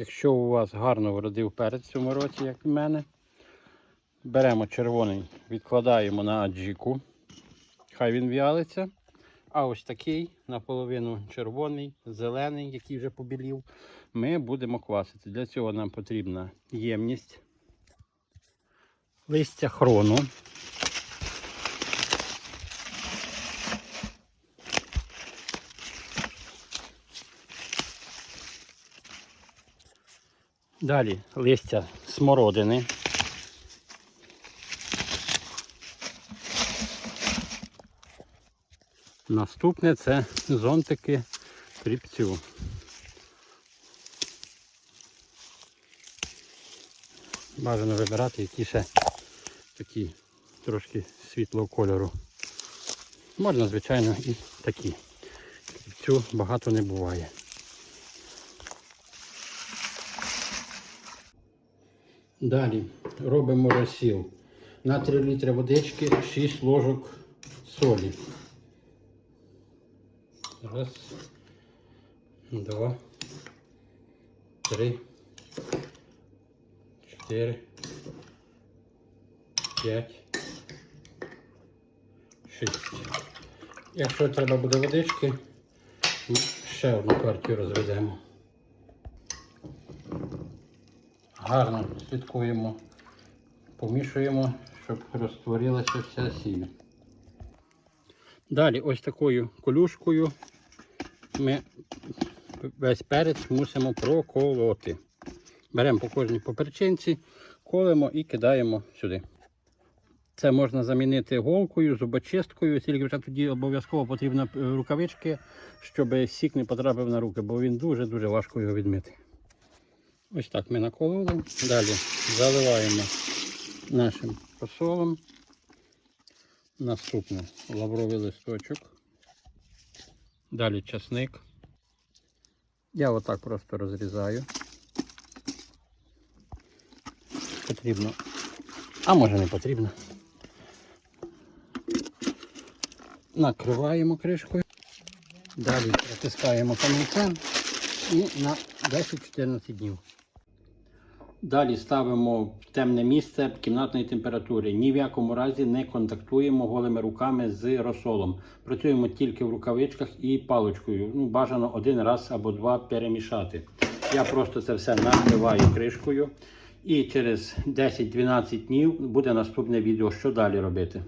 Якщо у вас гарно вродив перець в цьому році, як в мене, беремо червоний, відкладаємо на аджіку. Хай він в'ялиться. А ось такий наполовину червоний, зелений, який вже побілів, ми будемо квасити. Для цього нам потрібна ємність, листя хрону. Далі листя смородини. Наступне це зонтики кріпцю. Бажано вибирати, які ще такі трошки світлого кольору. Можна, звичайно, і такі. Кріпцю багато не буває. Далі робимо розсіл. На 3 літри водички 6 ложок солі. Раз, два, три, чотири, п'ять, шість. Якщо треба буде водички, ми ще одну партію розведемо. Гарно слідкуємо, помішуємо, щоб розтворилася вся сіль. Далі ось такою колюшкою ми весь перець мусимо проколоти. Беремо по кожній поперчинці, колемо і кидаємо сюди. Це можна замінити голкою, зубочисткою, тільки вже тоді обов'язково потрібно е, рукавички, щоб сік не потрапив на руки, бо він дуже-дуже важко його відмити. Ось так ми накололи. Далі заливаємо нашим посолом. Наступне лавровий листочок. Далі часник. Я отак просто розрізаю. Потрібно, а може не потрібно. Накриваємо кришкою. Далі притискаємо камінцем і на 10-14 днів. Далі ставимо в темне місце кімнатної температури. Ні в якому разі не контактуємо голими руками з розсолом. Працюємо тільки в рукавичках і паличкою. Ну, бажано один раз або два перемішати. Я просто це все накриваю кришкою. І через 10-12 днів буде наступне відео, що далі робити.